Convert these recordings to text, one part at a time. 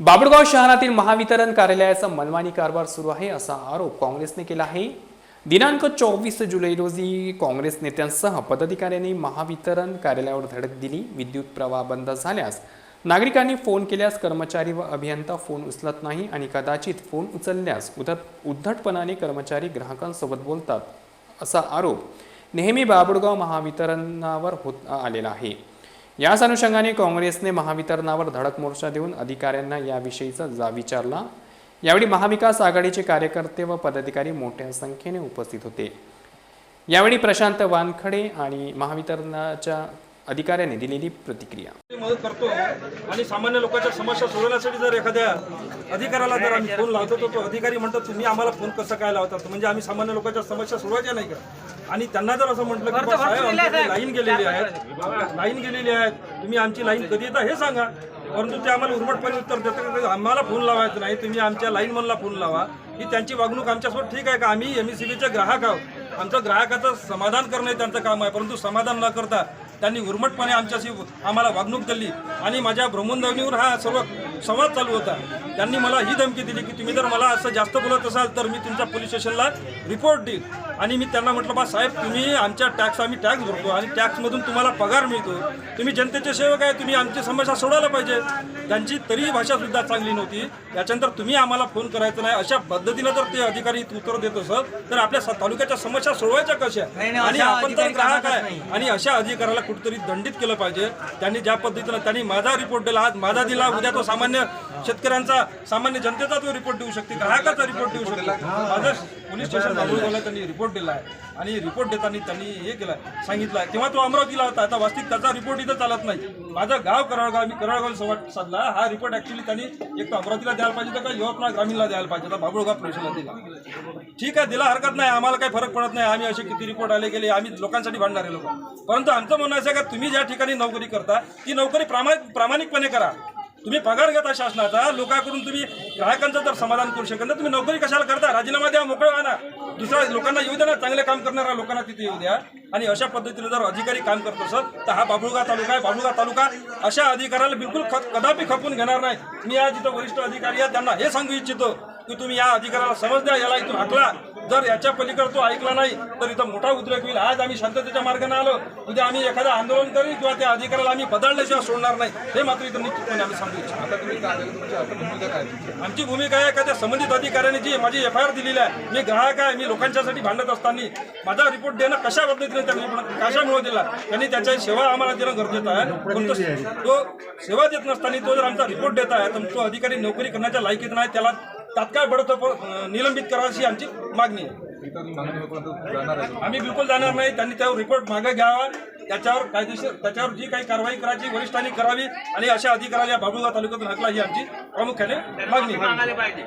बाबुळगाव शहरातील महावितरण कार्यालयाचा मनमानी कारभार सुरू आहे असा आरोप काँग्रेसने केला आहे. दिनांक चोवीस जुलै रोजी काँग्रेस नेत्यांसह पदाधिकाऱ्यांनी महावितरण कार्यालयावर धडक दिली. विद्युत प्रवाह बंद झाल्यास नागरिकांनी फोन केल्यास कर्मचारी व अभियंता फोन उचलत नाही आणि कदाचित फोन उचलल्यास उद्धट उद्धटपणाने कर्मचारी ग्राहकांसोबत बोलतात असा आरोप नेहमी बाबुळगाव महावितरणावर होत आलेला आहे. याच अनुषंगाने काँग्रेसने महावितरणावर धडक मोर्चा देऊन अधिकाऱ्यांना याविषयीचा जा विचारला. यावेळी महाविकास आघाडीचे कार्यकर्ते व पदाधिकारी मोठ्या संख्येने उपस्थित होते. यावेळी प्रशांत वानखडे आणि महावितरणाच्या अधिकाऱ्यांनी दिलेली प्रतिक्रिया. मदत करतो आणि सामान्य लोकांच्या समस्या सोडवण्यासाठी जर एखाद्या अधिकाऱ्याला जर आम्ही फोन लावतो तर तो अधिकारी म्हणतात तुम्ही आम्हाला फोन कसं काय लावतात म्हणजे आम्ही सामान्य लोकांच्या समस्या सोडवायच्या नाही का? आणि त्यांना जर असं म्हटलं की साहेब लाईन गेलेली आहे लाईन गेलेली आहे तुम्ही आमची लाईन कधी येता हे सांगा. परंतु ते आम्हाला उर्मटपणे उत्तर देतात की आम्हाला फोन लावायचं नाही. तुम्ही आमच्या लाईन मनला फोन लावा. ही त्यांची वागणूक आमच्यासोबत ठीक आहे का? आम्ही एम एस ग्राहक आहोत. आमचं ग्राहकाचं समाधान करणं हे त्यांचं काम आहे. परंतु समाधान न करता त्यांनी उर्मटपणे आमच्याशी आम्हाला वागणूक दिली आणि माझ्या भ्रमणध्वनीवर हा सर्व संवाद चालू होता. त्यांनी मला ही धमकी दिली की तुम्ही जर मला असं जास्त बोलत असाल तर मी तुमच्या पोलीस स्टेशनला रिपोर्ट देईन आणि मी त्यांना म्हटलं बा साहेब तुम्ही आमच्या टॅक्स आम्ही टॅक्स भरतो आणि टॅक्समधून तुम्हाला पगार मिळतो. तुम्ही जनतेचे सेवक आहे तुम्ही आमची समस्या सोडवायला पाहिजे. त्यांची तरी भाषासुद्धा चांगली नव्हती. त्याच्यानंतर तुम्ही आम्हाला फोन करायचं नाही. अशा पद्धतीनं जर ते अधिकारी उत्तर देत असत तर आपल्या तालुक्याच्या समस्या सोडवायच्या कशा आणि आपण तर ग्राहक आहे. आणि अशा अधिकाऱ्याला कुठेतरी दंडित केलं पाहिजे. त्यांनी ज्या पद्धतीनं त्यांनी माझा रिपोर्ट दिला. आज माझा दिला. उद्या तो सामान्य शेतकऱ्यांचा सामान्य जनतेचा तो रिपोर्ट देऊ शकते ग्राहकाचा रिपोर्ट देऊ शकते. माझं पोलीस स्टेशन त्यांनी रिपोर्ट दिला आहे. आणि रिपोर्ट देताना त्यांनी हे केलं सांगितलं आहे. तेव्हा तो अमरावतीला होता. आता वास्तविक त्याचा रिपोर्ट इथं चालत नाही. माझं गाव कराळगाव मी कराळगाव संवाद साधला. हा रिपोर्ट ऍक्च्युली त्यांनी एक तर अमरावतीला द्यायला पाहिजे तर का यवतमाळ ग्रामीणला द्यायला पाहिजे तर बाबुळगाव पोलिसाला दिला. ठीक आहे दिला हरकत नाही. आम्हाला काही फरक पडत नाही. आम्ही असे किती रिपोर्ट आले गेले आम्ही लोकांसाठी भांडणारे लोक. परंतु आमचं म्हणणं असं आहे का तुम्ही ज्या ठिकाणी नोकरी करता ती नोकरी प्रामाणिक प्रामाणिकपणे करा. तुम्ही पगार घेता शासनाचा लोकांकडून तुम्ही ग्राहकांचं जर समाधान करू शकत तर तुम्ही नोकरी कशाला करता? राजीनामा द्या मोकळं आणा ना. दुसऱ्या लोकांना येऊ द्या ना चांगले काम करणाऱ्या लोकांना तिथे येऊ द्या. आणि अशा पद्धतीने जर अधिकारी काम करत असत तर हा बाबुळगाव तालुका आहे. बाबुळगाव तालुका अशा अधिकाऱ्याला बिलकुल ख- कदापि खपून घेणार नाही मी आज इथं वरिष्ठ अधिकारी आहे त्यांना हे सांगू इच्छितो. की तुम्ही या अधिकाऱ्याला समज द्या याला इथून हाकला. जर याच्या पलीकडे तो ऐकला नाही तर इथं मोठा उद्रेक होईल. आज आम्ही शांततेच्या मार्गाने आलो. उद्या आम्ही एखादं आंदोलन करू किंवा त्या अधिकाऱ्याला आम्ही बदलल्याशिवाय सोडणार नाही. हे मात्र इथं निश्चितपणे आम्ही सांगू इच्छितो? आमची भूमिका आहे का त्या संबंधित अधिकाऱ्याने जी माझी एफ आय आर दिलेली आहे. मी ग्राहक आहे मी लोकांच्यासाठी भांडत असताना. माझा रिपोर्ट देणं कशा पद्धतीने त्यांनी कशामुळे दिला? त्यांनी त्याच्या सेवा आम्हाला देणं गरजेचं आहे. पण तो सेवा देत नसताना तो जर आमचा रिपोर्ट देत आहे तर तो अधिकारी नोकरी करण्याच्या लायकीत नाही. त्याला तात्काळ बडतोप अं, निलंबित करायची आमची मागणी आहे. आम्ही बिलकुल जाणार नाही. त्यांनी त्यावर रिपोर्ट मागे घ्यावा. त्याच्यावर कायदेशीर त्याच्यावर जी काही कारवाई करायची वरिष्ठांनी करावी आणि अशा अधिकाऱ्याला या बाबुळगाव तालुक्यातून हकला ही आमची प्रामुख्याने मागणी आहे.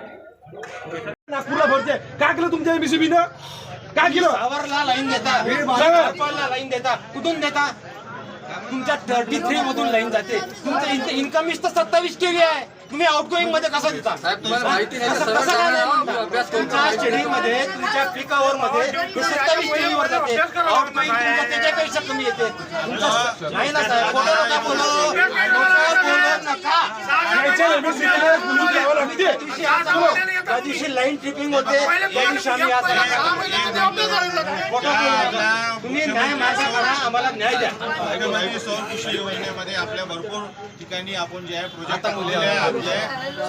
नागपूरला भरते काय केलं तुमच्या एमसीबीनं काय केलं? टावरला लाईन देता. लाईन देता. कुठून देता? तुमच्या थर्टी थ्री मधून लाईन जाते. तुमचं इन्कम तर सत्तावीस केली आहे. तुम्ही आउटगोईंगमध्ये कसं देता कसं- कसं काय नाही? तुमच्या शेड्यूल मध्ये तुमच्या पीक आवर मध्ये हे सत्तावीस वर जाते आउटगोईंग तुमच्या त्याच्यापेक्षा कमी येते तुमचं- नाही ना साहेब खोटं नका बोलू बोलू नका त्या दिवशी आज आलो. त्या दिवशी लाईन ट्रिपिंग होते त्या दिवशी आम्ही आज खोटं बोलू नका. तुम्ही न्याय माझ्या करा आम्हाला न्याय द्या. त्याच्यामध्ये सौर कृषी योजनेमध्ये आपल्या भरपूर ठिकाणी आपण जे आहे प्रोजेक्ट टाकलेले आहे. आपले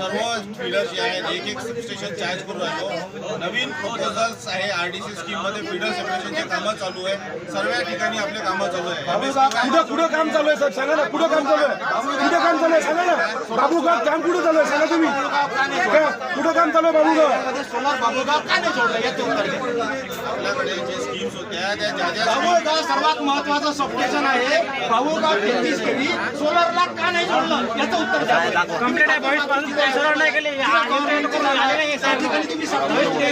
सर्व फीडर्स जे आहेत एक एक स्टेशन चार्ज करून राहिलो. नवीन प्रपोजल्स आहे आरडीसी स्कीममध्ये फीडर सेपरेशनचे कामं चालू आहे. सर्व ठिकाणी आपले कामं चालू आहे. कुठं कुठं काम चालू आहे साहेब. सांगा ना कुठं काम चालू आहे. कुठं काम चालू आहे. सांगा ना. बाबूगाव काम कुठं चालू आहे. सांगा तुम्ही? कुठं काम चालू आहे बाबूगाव सोलार बाबूगाव का नाही. आपल्याकडे जे स्कीम्स होत्या त्या ज्या ज्या बाबूगाव सर्वात महत्वाचं सबस्टेशन आहे बाबूगाव तेहतीस केली. सोलारला का नाही जोडलं याचं उत्तर द्या. कंप्लीट आहे बावीसपासून सोलार नाही केली. या ठिकाणी तुम्ही सत्तावीस